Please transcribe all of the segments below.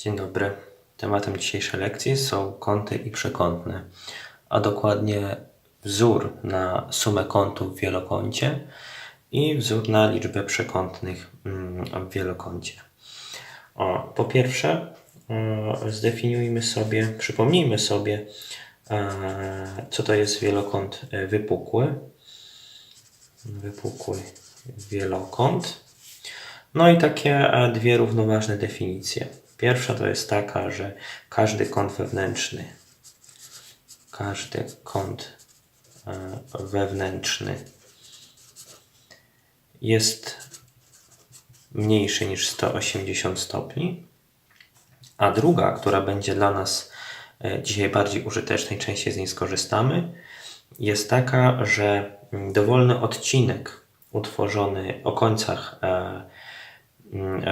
Dzień dobry. Tematem dzisiejszej lekcji są kąty i przekątne, a dokładnie wzór na sumę kątów w wielokącie i wzór na liczbę przekątnych mm, w wielokącie. O, po pierwsze, e, zdefiniujmy sobie, przypomnijmy sobie, e, co to jest wielokąt e, wypukły. Wypukły wielokąt. No i takie dwie równoważne definicje. Pierwsza to jest taka, że każdy kąt wewnętrzny, każdy kąt e, wewnętrzny jest mniejszy niż 180 stopni, a druga, która będzie dla nas e, dzisiaj bardziej użyteczna i częściej z niej skorzystamy, jest taka, że mm, dowolny odcinek utworzony o końcach e,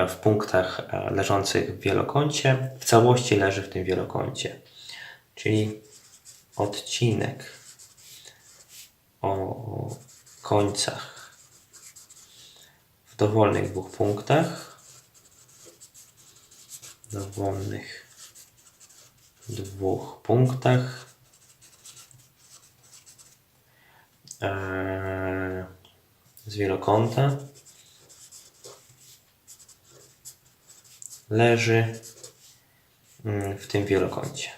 w punktach e, leżących w wielokącie. W całości leży w tym wielokącie. Czyli odcinek o końcach. W dowolnych dwóch punktach. Dowolnych dwóch punktach. Eee, z wielokąta leży mm, w tym wielokącie.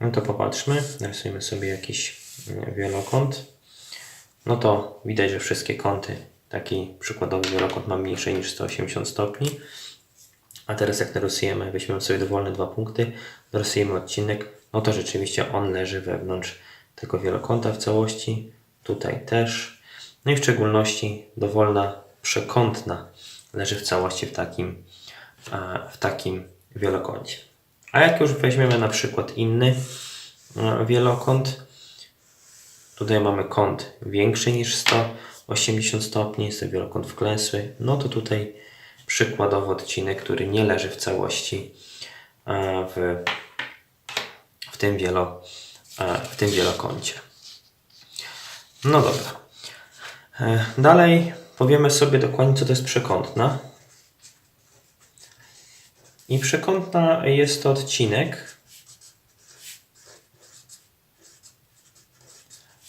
No to popatrzmy, narysujmy sobie jakiś mm, wielokąt. No to widać, że wszystkie kąty, taki przykładowy wielokąt ma mniejsze niż 180 stopni. A teraz jak narysujemy, weźmiemy sobie dowolne dwa punkty, narysujemy odcinek, no to rzeczywiście on leży wewnątrz tego wielokąta w całości. Tutaj też. No i w szczególności dowolna przekątna leży w całości w takim, w takim wielokącie. A jak już weźmiemy na przykład inny wielokąt, tutaj mamy kąt większy niż 180 stopni, jest to wielokąt wklęsły, no to tutaj przykładowo odcinek, który nie leży w całości w, w, tym, wielo, w tym wielokącie. No dobra. E, Dalej powiemy sobie dokładnie, co to jest przekątna. I przekątna jest to odcinek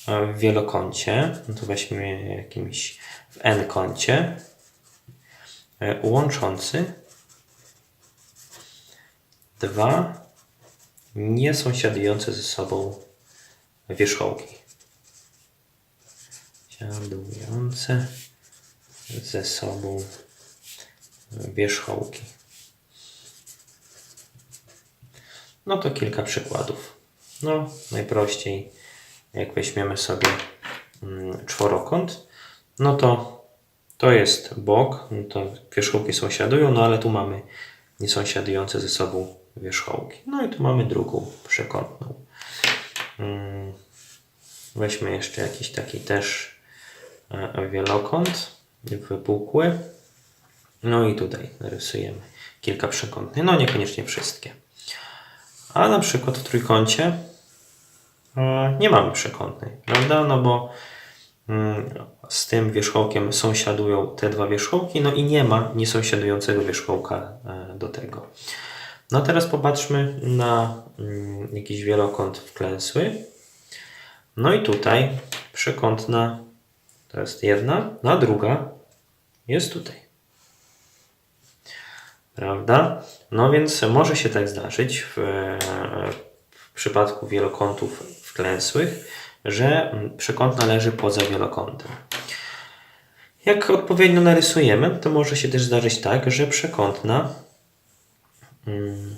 e, w wielokącie. No to weźmy jakimś w n-kącie e, łączący dwa niesąsiadujące ze sobą wierzchołki. Siadujące ze sobą wierzchołki. No to kilka przykładów. No, najprościej, jak weźmiemy sobie mm, czworokąt, no to to jest bok, no to wierzchołki sąsiadują, no ale tu mamy niesąsiadujące ze sobą wierzchołki. No i tu mamy drugą przekątną. Mm, Weźmy jeszcze jakiś taki też wielokąt wypukły. No i tutaj narysujemy kilka przekątnych, no niekoniecznie wszystkie. A na przykład w trójkącie nie mamy przekątnej, prawda? No bo mm, z tym wierzchołkiem sąsiadują te dwa wierzchołki, no i nie ma niesąsiadującego wierzchołka e, do tego. No teraz popatrzmy na mm, jakiś wielokąt wklęsły. No i tutaj przekątna to jest jedna, no a druga jest tutaj. Prawda? No więc może się tak zdarzyć w, w przypadku wielokątów wklęsłych, że przekątna leży poza wielokątem. Jak odpowiednio narysujemy, to może się też zdarzyć tak, że przekątna mm,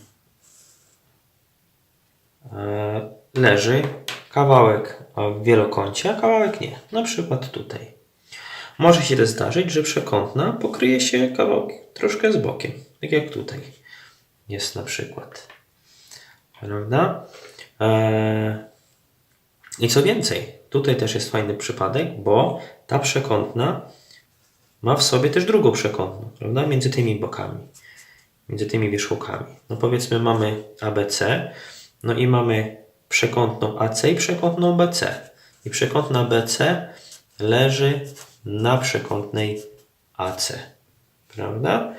e, leży kawałek wielokącie, a kawałek nie. Na przykład tutaj. Może się też zdarzyć, że przekątna pokryje się kawałek troszkę z bokiem. Tak jak tutaj jest na przykład. Prawda? Eee, I co więcej, tutaj też jest fajny przypadek, bo ta przekątna ma w sobie też drugą przekątną, prawda? Między tymi bokami, między tymi wierzchołkami. No powiedzmy mamy ABC, no i mamy przekątną AC i przekątną BC. I przekątna BC leży na przekątnej AC. Prawda?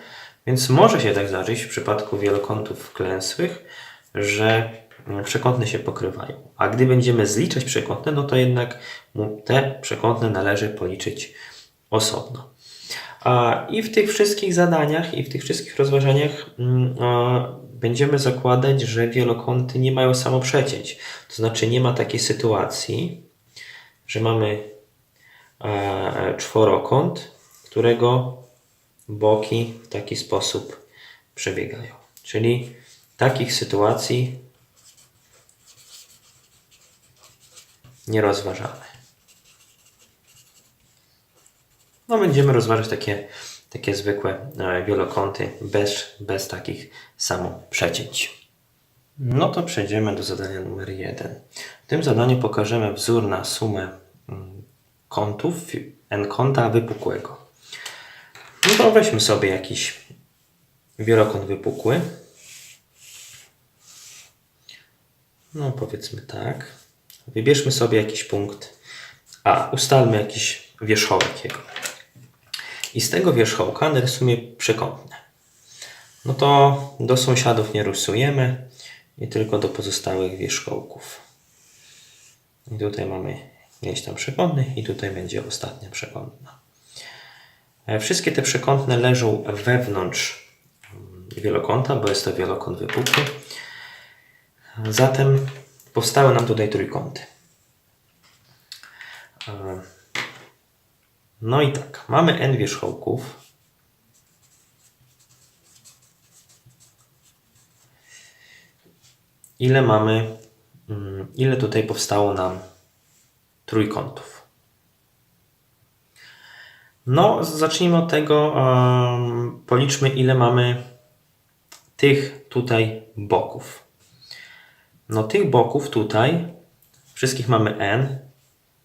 Więc może się tak zdarzyć w przypadku wielokątów wklęsłych, że mm, przekątne się pokrywają. A gdy będziemy zliczać przekątne, no to jednak te przekątne należy policzyć osobno. A I w tych wszystkich zadaniach i w tych wszystkich rozważaniach mm, będziemy zakładać, że wielokąty nie mają samoprzecięć. To znaczy nie ma takiej sytuacji, że mamy e, czworokąt, którego boki w taki sposób przebiegają. Czyli takich sytuacji nie rozważamy. No, będziemy rozważać takie, takie zwykłe e, wielokąty bez, bez takich samoprzecięć. No to przejdziemy do zadania numer jeden. W tym zadaniu pokażemy wzór na sumę mm, kątów n kąta wypukłego. No to weźmy sobie jakiś wielokąt wypukły. No powiedzmy tak. Wybierzmy sobie jakiś punkt A. Ustalmy jakiś wierzchołek jego. I z tego wierzchołka narysujmy przekątne. No to do sąsiadów nie rysujemy i tylko do pozostałych wierzchołków. I tutaj mamy gdzieś tam przekątny i tutaj będzie ostatnia przekątna. E, Wszystkie te przekątne leżą wewnątrz mm, wielokąta, bo jest to wielokąt wypukły. Zatem powstały nam tutaj trójkąty. No i tak, mamy n wierzchołków. Ile mamy, mm, ile tutaj powstało nam trójkątów? No, zacznijmy od tego, policzmy ile mamy tych tutaj boków. No tych boków tutaj, wszystkich mamy n,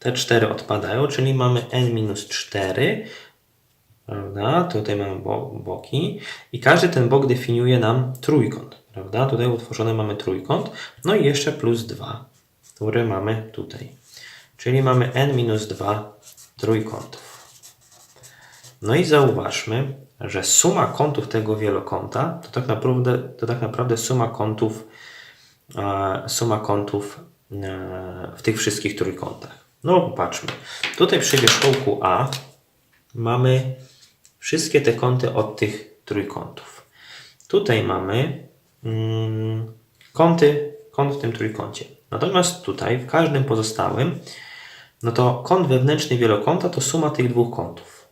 te 4 odpadają, czyli mamy n minus 4, prawda? Tutaj mamy bo boki i każdy ten bok definiuje nam trójkąt, prawda? Tutaj utworzony mamy trójkąt, no i jeszcze plus 2, które mamy tutaj. Czyli mamy n minus 2 trójkątów. No i zauważmy, że suma kątów tego wielokąta to tak naprawdę, to tak naprawdę suma kątów, e, suma kątów e, w tych wszystkich trójkątach. No popatrzmy. Tutaj przy wierzchołku A mamy wszystkie te kąty od tych trójkątów. Tutaj mamy mm, kąty, kąt w tym trójkącie. Natomiast tutaj w każdym pozostałym, no to kąt wewnętrzny wielokąta to suma tych dwóch kątów.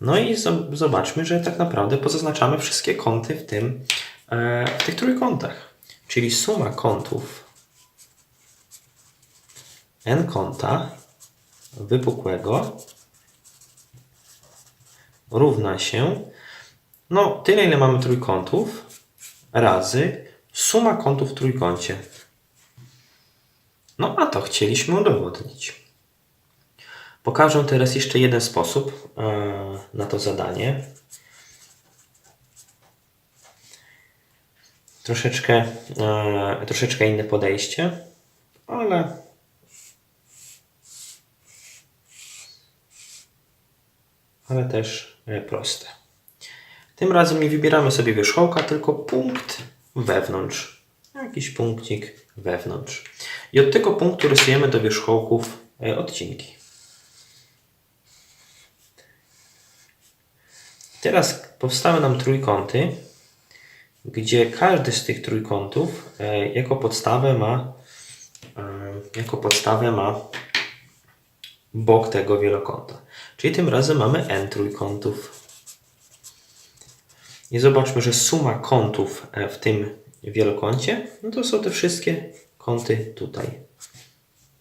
No i zo- zobaczmy, że tak naprawdę pozaznaczamy wszystkie kąty w, tym, e, w tych trójkątach. Czyli suma kątów n kąta wypukłego równa się no tyle ile mamy trójkątów razy suma kątów w trójkącie. No a to chcieliśmy udowodnić. Pokażę teraz jeszcze jeden sposób e, na to zadanie. Troszeczkę, e, troszeczkę inne podejście, ale ale też e, proste. Tym razem nie wybieramy sobie wierzchołka, tylko punkt wewnątrz. Jakiś punkcik wewnątrz. I od tego punktu rysujemy do wierzchołków e, odcinki. Teraz powstały nam trójkąty, gdzie każdy z tych trójkątów e, jako podstawę ma jako podstawę ma bok tego wielokąta. Czyli tym razem mamy n trójkątów. I zobaczmy, że suma kątów e, w tym wielokącie, no to są te wszystkie kąty tutaj.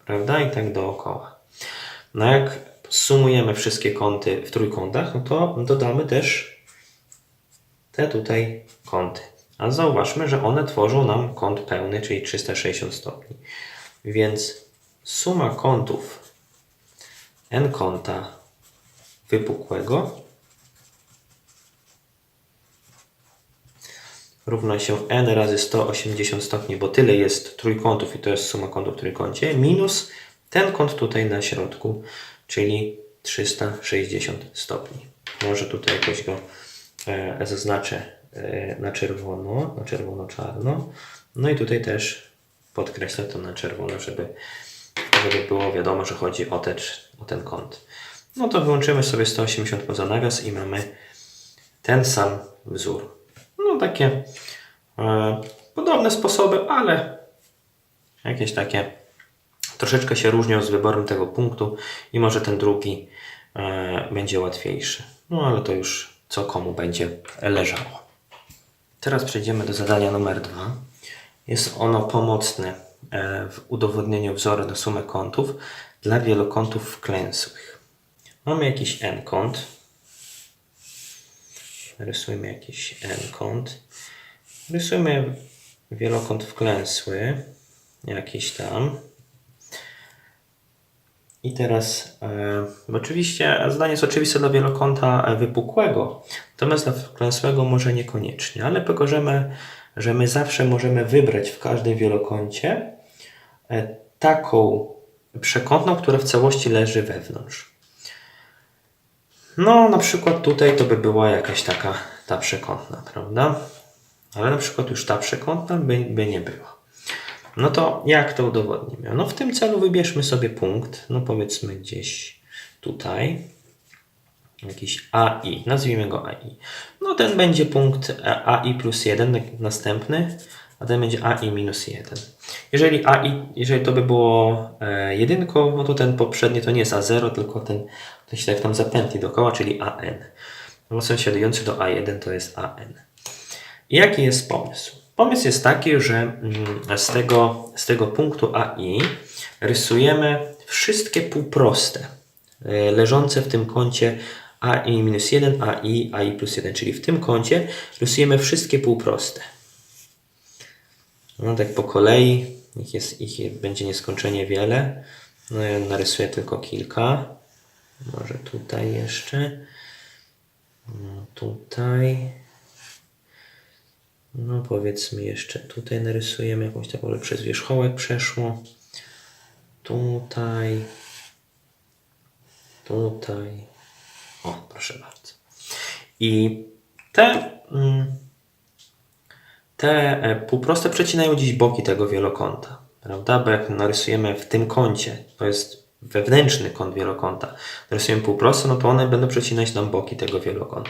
Prawda? I tak dookoła. No jak sumujemy wszystkie kąty w trójkątach, no to dodamy też te tutaj kąty. A zauważmy, że one tworzą nam kąt pełny, czyli 360 stopni. Więc suma kątów n kąta wypukłego równa się n razy 180 stopni, bo tyle jest trójkątów i to jest suma kątów w trójkącie, minus ten kąt tutaj na środku, czyli 360 stopni. Może tutaj jakoś go e, zaznaczę e, na czerwono, na czerwono-czarno. No i tutaj też podkreślę to na czerwono, żeby, żeby było wiadomo, że chodzi o, te, o ten kąt. No to wyłączymy sobie 180 poza nawias i mamy ten sam wzór. No takie e, podobne sposoby, ale jakieś takie troszeczkę się różnią z wyborem tego punktu i może ten drugi e, będzie łatwiejszy. No ale to już co komu będzie leżało. Teraz przejdziemy do zadania numer dwa. Jest ono pomocne w udowodnieniu wzoru na sumę kątów dla wielokątów wklęsłych. Mamy jakiś n-kąt. Rysujmy jakiś n-kąt. Rysujmy wielokąt wklęsły. Jakiś tam. I teraz, e, oczywiście, zadanie jest oczywiste dla wielokąta e, wypukłego, natomiast dla wklęsłego może niekoniecznie, ale pokażemy, że my zawsze możemy wybrać w każdym wielokącie e, taką przekątną, która w całości leży wewnątrz. No, na przykład tutaj to by była jakaś taka ta przekątna, prawda? Ale na przykład już ta przekątna by, by nie była. No to jak to udowodnimy? No w tym celu wybierzmy sobie punkt, no powiedzmy gdzieś tutaj, jakiś AI, nazwijmy go AI. No ten będzie punkt AI plus 1, następny, a ten będzie AI minus 1. Jeżeli AI, jeżeli to by było e, jedynką, no to ten poprzedni to nie jest A0, tylko ten, ten się tak tam zapętli dookoła, czyli AN. No sąsiadujący do A1 to jest AN. I jaki jest pomysł? Pomysł jest taki, że mm, z tego, z tego punktu AI rysujemy wszystkie półproste e, leżące w tym kącie AI minus 1, AI, AI plus 1, czyli w tym kącie rysujemy wszystkie półproste. No tak po kolei, ich, jest, ich będzie nieskończenie wiele. No ja narysuję tylko kilka. Może tutaj jeszcze. No tutaj. No powiedzmy jeszcze tutaj narysujemy jakąś taką, że przez wierzchołek przeszło. Tutaj. Tutaj. O, proszę bardzo. I te, mm, te e, półproste przecinają dziś boki tego wielokąta. Prawda? Bo jak narysujemy w tym kącie, to jest wewnętrzny kąt wielokąta, narysujemy półproste, no to one będą przecinać nam boki tego wielokąta.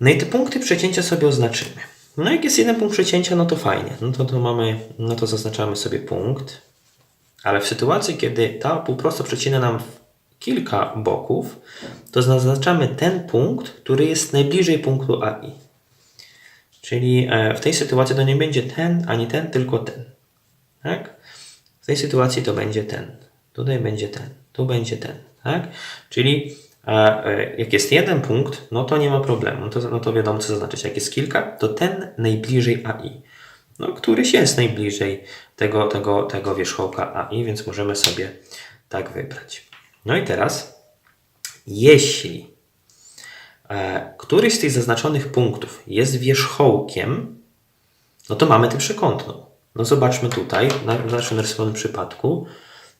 No i te punkty przecięcia sobie oznaczymy. No jak jest jeden punkt przecięcia, no to fajnie. No to, to mamy, no to zaznaczamy sobie punkt. Ale w sytuacji, kiedy ta półprosta przecina nam kilka boków, to zaznaczamy ten punkt, który jest najbliżej punktu AI. Czyli e, w tej sytuacji to nie będzie ten ani ten, tylko ten. Tak? W tej sytuacji to będzie ten. Tutaj będzie ten. Tu będzie ten. Tak? Czyli a e, jak jest jeden punkt, no to nie ma problemu. No to, no to wiadomo, co zaznaczyć. Jak jest kilka, to ten najbliżej AI. No, któryś jest najbliżej tego, tego, tego wierzchołka AI, więc możemy sobie tak wybrać. No i teraz, jeśli e, któryś z tych zaznaczonych punktów jest wierzchołkiem, no to mamy tę przekątną. No zobaczmy tutaj, na, w naszym narysowanym przypadku,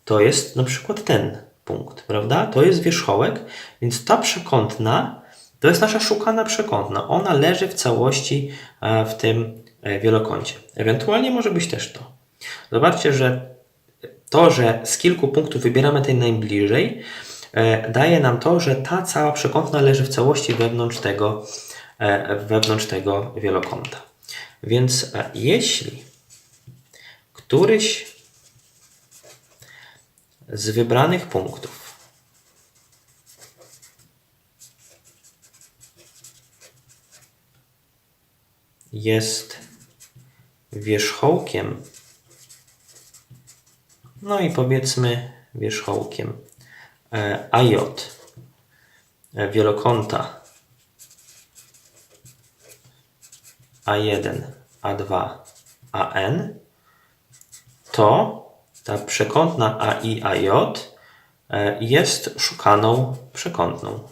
to jest na przykład ten punkt, prawda? To jest wierzchołek, więc ta przekątna to jest nasza szukana przekątna. Ona leży w całości e, w tym e, wielokącie. Ewentualnie może być też to. Zobaczcie, że to, że z kilku punktów wybieramy ten najbliżej, e, daje nam to, że ta cała przekątna leży w całości wewnątrz tego, wewnątrz tego wielokąta. Więc jeśli któryś z wybranych punktów jest wierzchołkiem, no i powiedzmy wierzchołkiem e, AJ e, wielokąta A1, A2, AN, to ta przekątna AI, AJ e, jest szukaną przekątną.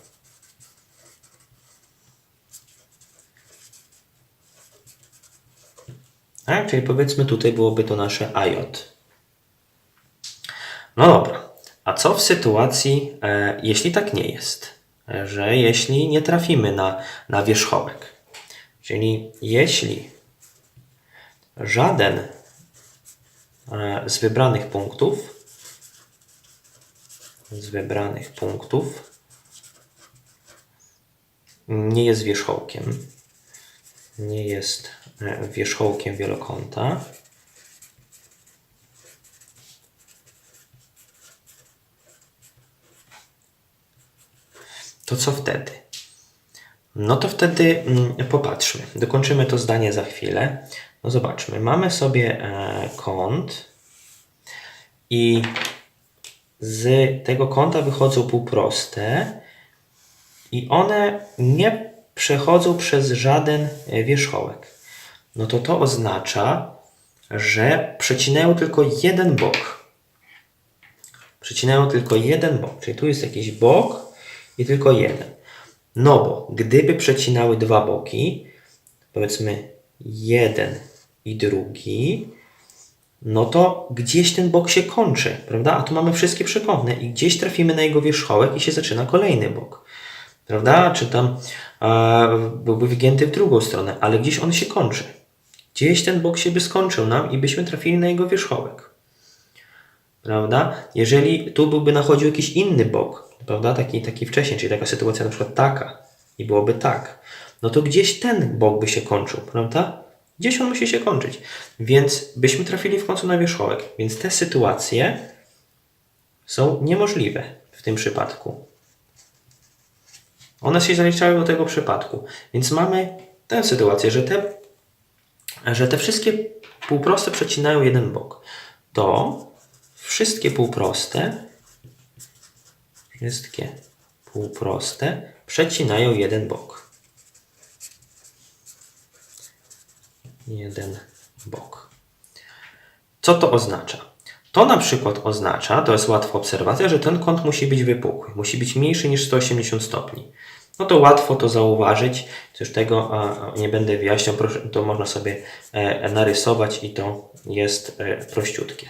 Tak? Czyli powiedzmy tutaj byłoby to nasze AJ. No dobra. Co w sytuacji, e, jeśli tak nie jest? E, Że jeśli nie trafimy na, na wierzchołek. Czyli jeśli żaden e, z wybranych punktów z wybranych punktów nie jest wierzchołkiem. Nie jest wierzchołkiem wielokąta. To co wtedy? No to wtedy mm, popatrzmy. Dokończymy to zdanie za chwilę. No zobaczmy. Mamy sobie e, kąt i z tego kąta wychodzą półproste i one nie przechodzą przez żaden e, wierzchołek. No to to oznacza, że przecinają tylko jeden bok. Przecinają tylko jeden bok, czyli tu jest jakiś bok i tylko jeden. No bo gdyby przecinały dwa boki, powiedzmy jeden i drugi, no to gdzieś ten bok się kończy, prawda? A tu mamy wszystkie przekątne i gdzieś trafimy na jego wierzchołek i się zaczyna kolejny bok, prawda? Czy tam e, byłby wygięty w drugą stronę, ale gdzieś on się kończy. Gdzieś ten bok się by skończył nam i byśmy trafili na jego wierzchołek. Prawda? Jeżeli tu byłby nachodził jakiś inny bok, prawda? Taki, taki wcześniej, czyli taka sytuacja na przykład taka i byłoby tak, no to gdzieś ten bok by się kończył, prawda? Gdzieś on musi się kończyć. Więc byśmy trafili w końcu na wierzchołek. Więc te sytuacje są niemożliwe w tym przypadku. One się zaliczają do tego przypadku. Więc mamy tę sytuację, że te, że te wszystkie półproste przecinają jeden bok. To wszystkie półproste wszystkie półproste przecinają jeden bok. Jeden bok. Co to oznacza? To na przykład oznacza, to jest łatwa obserwacja, że ten kąt musi być wypukły, musi być mniejszy niż 180 stopni. No to łatwo to zauważyć, już tego nie będę wyjaśniał, to można sobie e, narysować i to jest e, prościutkie.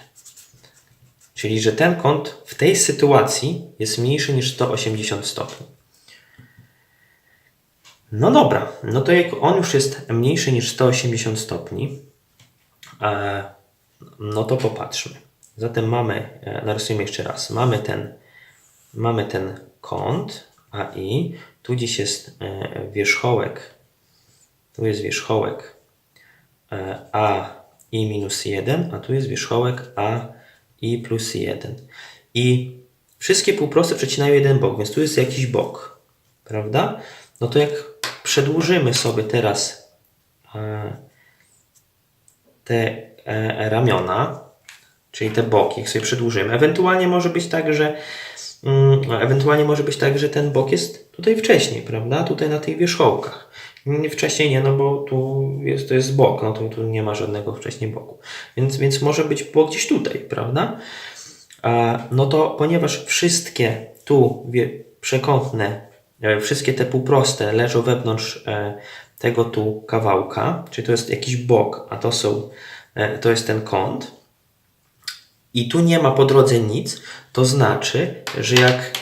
Czyli, że ten kąt w tej sytuacji jest mniejszy niż 180 stopni. No dobra, no to jak on już jest mniejszy niż 180 stopni, e, no to popatrzmy. Zatem mamy, e, narysujmy jeszcze raz, mamy ten, mamy ten kąt AI, tu gdzieś jest e, wierzchołek, tu jest wierzchołek e, A i minus 1, a tu jest wierzchołek A i plus 1. I wszystkie półproste przecinają jeden bok, więc tu jest jakiś bok, prawda? No to jak przedłużymy sobie teraz e, te e, ramiona, czyli te boki, jak sobie przedłużymy, ewentualnie może być tak, że mm, ewentualnie może być tak, że ten bok jest tutaj wcześniej, prawda? Tutaj na tych wierzchołkach. Nie, Wcześniej nie, no bo tu jest, to jest bok, no to tu nie ma żadnego wcześniej boku. Więc, więc może być bok gdzieś tutaj, prawda? A, no to ponieważ wszystkie tu wie, przekątne, e, wszystkie te półproste leżą wewnątrz e, tego tu kawałka, czyli to jest jakiś bok, a to są, e, to jest ten kąt, i tu nie ma po drodze nic, to znaczy, że jak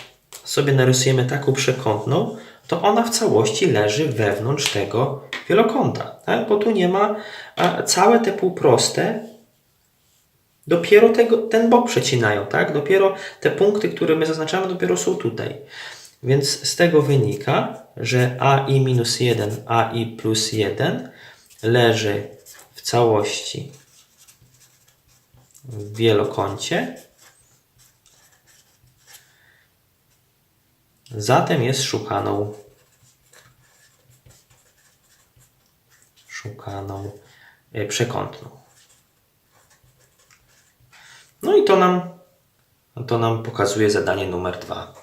sobie narysujemy taką przekątną, to ona w całości leży wewnątrz tego wielokąta, tak? bo tu nie ma całe te półproste dopiero tego, ten bok przecinają, tak? Dopiero te punkty, które my zaznaczamy, dopiero są tutaj. Więc z tego wynika, że AI minus 1, AI plus 1 leży w całości w wielokącie. Zatem jest szukaną szukaną e, przekątną. No i to nam to nam pokazuje zadanie numer dwa.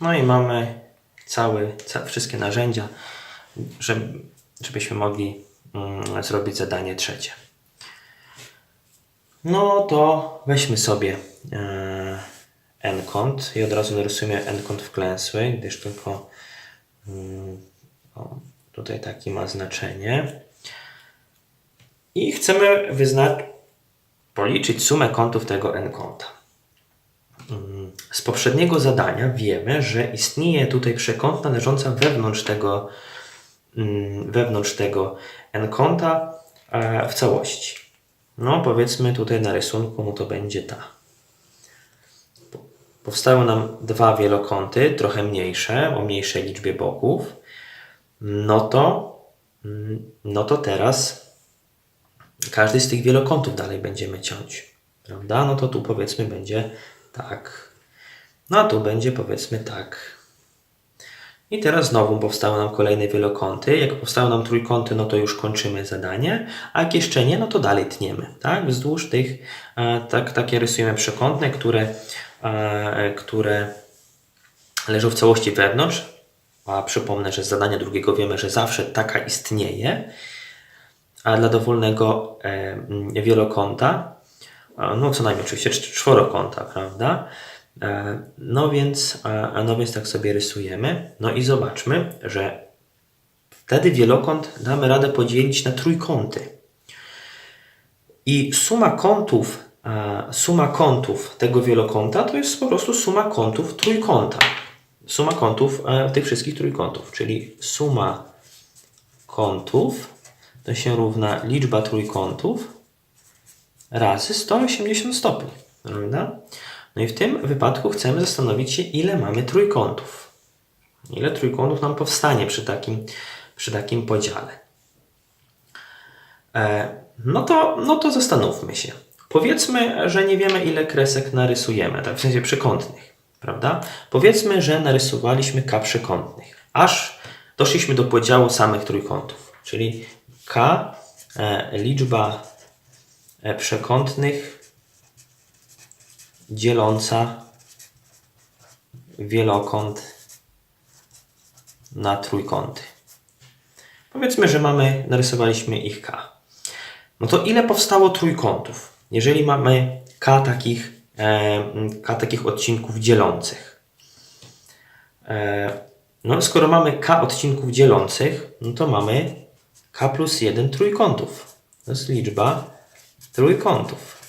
No i mamy cały, ca, wszystkie narzędzia, żeby, żebyśmy mogli mm, zrobić zadanie trzecie. No to weźmy sobie e, n-kąt i od razu narysujemy n-kąt wklęsły, gdyż tylko mm, o, tutaj taki ma znaczenie. I chcemy policzyć sumę kątów tego n-kąta. Mm. z poprzedniego zadania wiemy, że istnieje tutaj przekątna leżąca wewnątrz tego, mm, wewnątrz tego n-kąta e, w całości. No, powiedzmy tutaj na rysunku, no to będzie ta. Powstały nam dwa wielokąty, trochę mniejsze, o mniejszej liczbie boków. No to, mm, no to teraz każdy z tych wielokątów dalej będziemy ciąć. Prawda? No to tu powiedzmy będzie tak. No a tu będzie powiedzmy tak. I teraz znowu powstały nam kolejne wielokąty. Jak powstały nam trójkąty, no to już kończymy zadanie, a jak jeszcze nie, no to dalej tniemy. Tak? Wzdłuż tych, e, tak, takie rysujemy przekątne, które, które leżą w całości wewnątrz. A przypomnę, że z zadania drugiego wiemy, że zawsze taka istnieje. A dla dowolnego e, wielokąta, no co najmniej oczywiście cz- czworokąta, prawda? E, No więc, no więc tak sobie rysujemy. No i zobaczmy, że wtedy wielokąt damy radę podzielić na trójkąty. I suma kątów, e, suma kątów tego wielokąta to jest po prostu suma kątów trójkąta. Suma kątów e, tych wszystkich trójkątów, czyli suma kątów to się równa liczba trójkątów razy 180 stopni. Prawda? No i w tym wypadku chcemy zastanowić się, ile mamy trójkątów. Ile trójkątów nam powstanie przy takim, przy takim podziale. E, no, to, no to zastanówmy się. Powiedzmy, że nie wiemy, ile kresek narysujemy, tak w sensie przekątnych, prawda? Powiedzmy, że narysowaliśmy k przekątnych, aż doszliśmy do podziału samych trójkątów, czyli k e, liczba e, przekątnych dzieląca wielokąt na trójkąty. Powiedzmy, że mamy, narysowaliśmy ich k. No to ile powstało trójkątów? Jeżeli mamy k takich, e, k takich odcinków dzielących. E, no skoro mamy k odcinków dzielących, no to mamy k plus 1 trójkątów. To jest liczba trójkątów.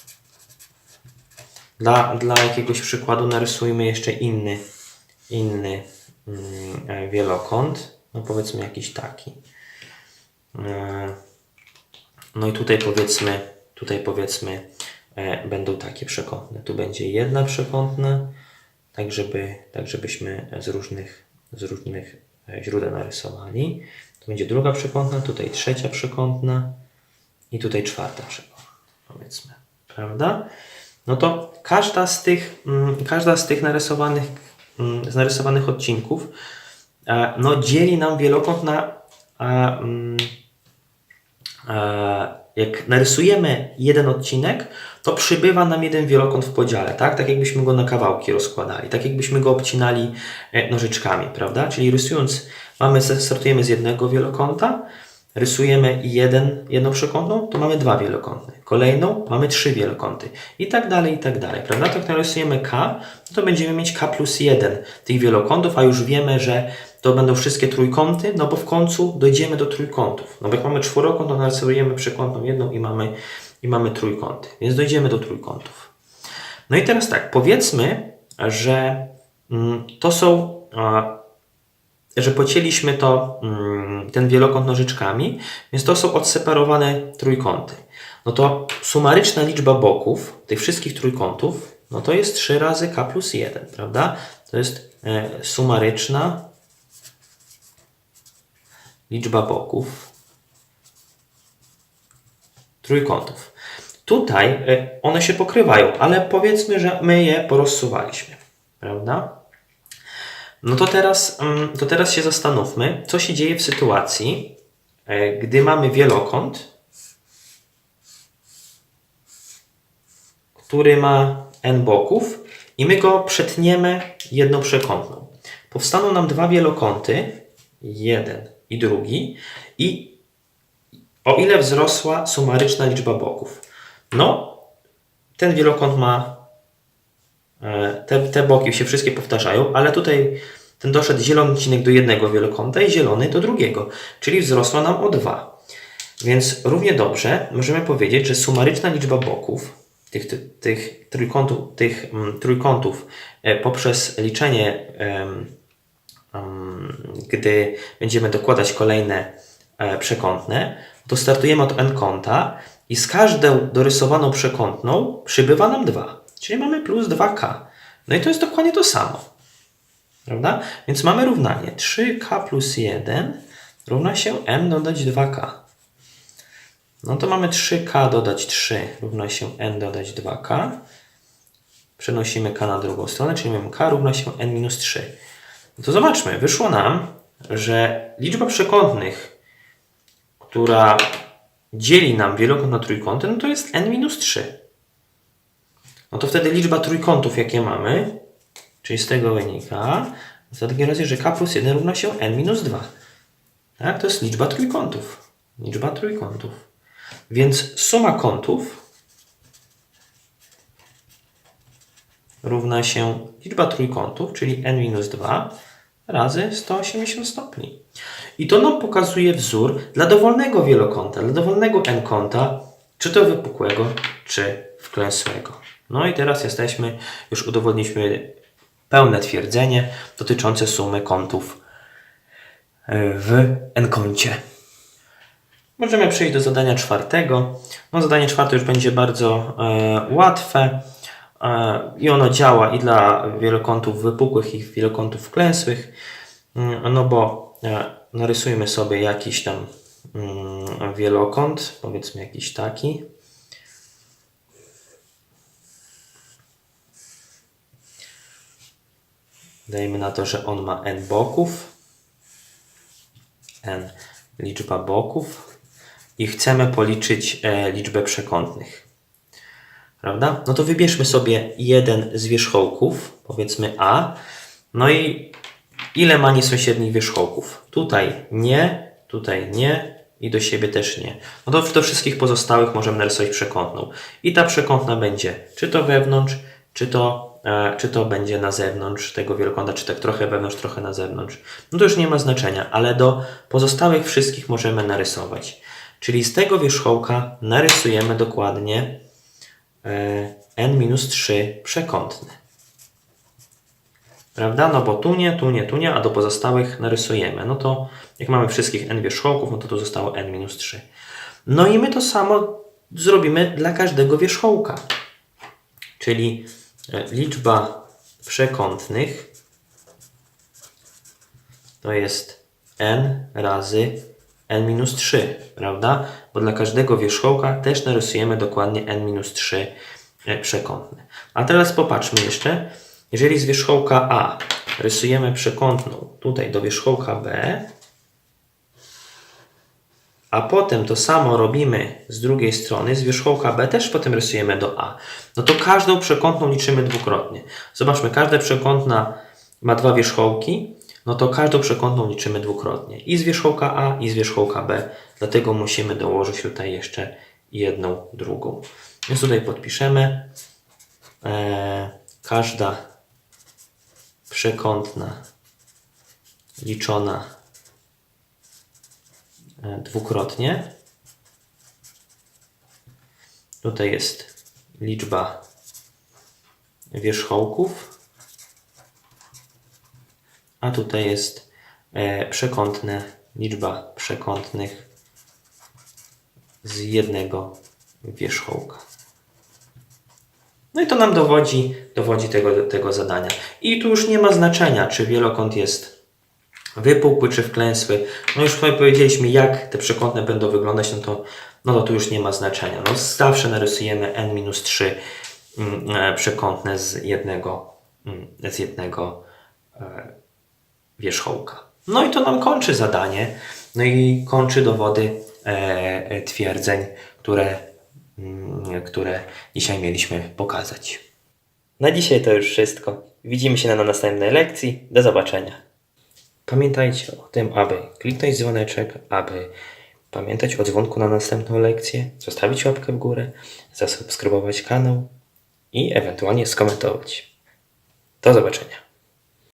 Dla, dla jakiegoś przykładu narysujmy jeszcze inny, inny mm, e, wielokąt. No powiedzmy jakiś taki. No i tutaj powiedzmy, tutaj powiedzmy będą takie przekątne. Tu będzie jedna przekątna, tak żeby, tak żebyśmy z różnych, z różnych e, źródeł narysowali. Tu będzie druga przekątna, tutaj trzecia przekątna i tutaj czwarta przekątna, powiedzmy. Prawda? No to każda z tych, mm, każda z tych narysowanych, mm, z narysowanych odcinków e, no, dzieli nam wielokąt na e, mm, e, jak narysujemy jeden odcinek, to przybywa nam jeden wielokąt w podziale, tak? Tak jakbyśmy go na kawałki rozkładali, tak jakbyśmy go obcinali e, nożyczkami, prawda? Czyli rysując, mamy, startujemy z jednego wielokąta, rysujemy jeden, jedną przekątną, to mamy dwa wielokąty. Kolejną mamy trzy wielokąty. I tak dalej, i tak dalej, prawda? Tak jak narysujemy K, no to będziemy mieć K plus 1 tych wielokątów, a już wiemy, że to będą wszystkie trójkąty, no bo w końcu dojdziemy do trójkątów. No bo jak mamy czworokąt, to narysujemy przekątną jedną i mamy, i mamy trójkąty. Więc dojdziemy do trójkątów. No i teraz tak, powiedzmy, że mm, to są, że pocięliśmy to, mm, ten wielokąt nożyczkami, więc to są odseparowane trójkąty. No to sumaryczna liczba boków tych wszystkich trójkątów, no to jest 3 razy k plus 1, prawda? To jest e, sumaryczna liczba boków trójkątów. Tutaj e, one się pokrywają, ale powiedzmy, że my je porozsuwaliśmy, prawda? No to teraz, mm, to teraz się zastanówmy, co się dzieje w sytuacji, e, gdy mamy wielokąt, który ma n boków i my go przetniemy jedną przekątną. Powstaną nam dwa wielokąty, jeden i drugi, i o ile wzrosła sumaryczna liczba boków? No, ten wielokąt ma E, te, te boki się wszystkie powtarzają, ale tutaj ten doszedł zielony odcinek do jednego wielokąta i zielony do drugiego, czyli wzrosła nam o 2. Więc równie dobrze możemy powiedzieć, że sumaryczna liczba boków tych, tych, tych, trójkątów, tych mm, trójkątów e, poprzez liczenie, em, gdy będziemy dokładać kolejne e, przekątne, to startujemy od n kąta i z każdą dorysowaną przekątną przybywa nam 2. Czyli mamy plus 2k. No i to jest dokładnie to samo. Prawda? Więc mamy równanie 3k plus 1 równa się m dodać 2k. No to mamy 3k dodać 3 równa się n dodać 2k. Przenosimy k na drugą stronę, czyli mamy k równa się n minus 3. No to zobaczmy, wyszło nam, że liczba przekątnych, która dzieli nam wielokąt na trójkąty, no to jest n minus 3. No to wtedy liczba trójkątów, jakie mamy, czyli z tego wynika, za takim razie, że k plus 1 równa się n minus 2. Tak? To jest liczba trójkątów. Liczba trójkątów. Więc suma kątów równa się liczba trójkątów, czyli n minus 2 razy 180 stopni. I to nam pokazuje wzór dla dowolnego wielokąta, dla dowolnego n-kąta, czy to wypukłego, czy wklęsłego. No i teraz jesteśmy, już udowodniliśmy pełne twierdzenie dotyczące sumy kątów e, w n-kącie. Możemy przejść do zadania czwartego. No, zadanie czwarte już będzie bardzo e, łatwe i ono działa i dla wielokątów wypukłych i wielokątów wklęsłych. Mm, No bo e, narysujmy sobie jakiś tam mm, wielokąt, powiedzmy jakiś taki. Dajmy na to, że on ma n boków. n liczba boków i chcemy policzyć e, liczbę przekątnych. Prawda? No to wybierzmy sobie jeden z wierzchołków, powiedzmy A. No i ile ma niesąsiednich wierzchołków? Tutaj nie, tutaj nie i do siebie też nie. No to do wszystkich pozostałych możemy narysować przekątną. I ta przekątna będzie czy to wewnątrz, czy to, e, czy to będzie na zewnątrz tego wielokąta, czy tak trochę wewnątrz, trochę na zewnątrz. No to już nie ma znaczenia, ale do pozostałych wszystkich możemy narysować. Czyli z tego wierzchołka narysujemy dokładnie n-3 przekątny. Prawda? No bo tu nie, tu nie, tu nie, a do pozostałych narysujemy. No to jak mamy wszystkich n wierzchołków, no to tu zostało n-3. No i my to samo zrobimy dla każdego wierzchołka. Czyli e, liczba przekątnych to jest n razy n-3, prawda? Bo dla każdego wierzchołka też narysujemy dokładnie n-3 e, przekątne. A teraz popatrzmy jeszcze. Jeżeli z wierzchołka A rysujemy przekątną tutaj do wierzchołka B, a potem to samo robimy z drugiej strony, z wierzchołka B też potem rysujemy do A, no to każdą przekątną liczymy dwukrotnie. Zobaczmy, każda przekątna ma dwa wierzchołki, no to każdą przekątną liczymy dwukrotnie. I z wierzchołka A, i z wierzchołka B. Dlatego musimy dołożyć tutaj jeszcze jedną drugą. Więc tutaj podpiszemy. E, każda przekątna liczona e, dwukrotnie. Tutaj jest liczba wierzchołków, a tutaj jest e, przekątne, liczba przekątnych z jednego wierzchołka. No i to nam dowodzi, dowodzi tego, tego zadania. I tu już nie ma znaczenia, czy wielokąt jest wypukły czy wklęsły. No już tutaj powiedzieliśmy, jak te przekątne będą wyglądać, no to, no to tu już nie ma znaczenia. No zawsze narysujemy n-3 mm, e, przekątne z jednego, mm, z jednego e, wierzchołka. No i to nam kończy zadanie. No i kończy dowody e, e, twierdzeń, które, mm, które dzisiaj mieliśmy pokazać. Na dzisiaj to już wszystko. Widzimy się na następnej lekcji. Do zobaczenia. Pamiętajcie o tym, aby kliknąć dzwoneczek, aby pamiętać o dzwonku na następną lekcję, zostawić łapkę w górę, zasubskrybować kanał i ewentualnie skomentować. Do zobaczenia.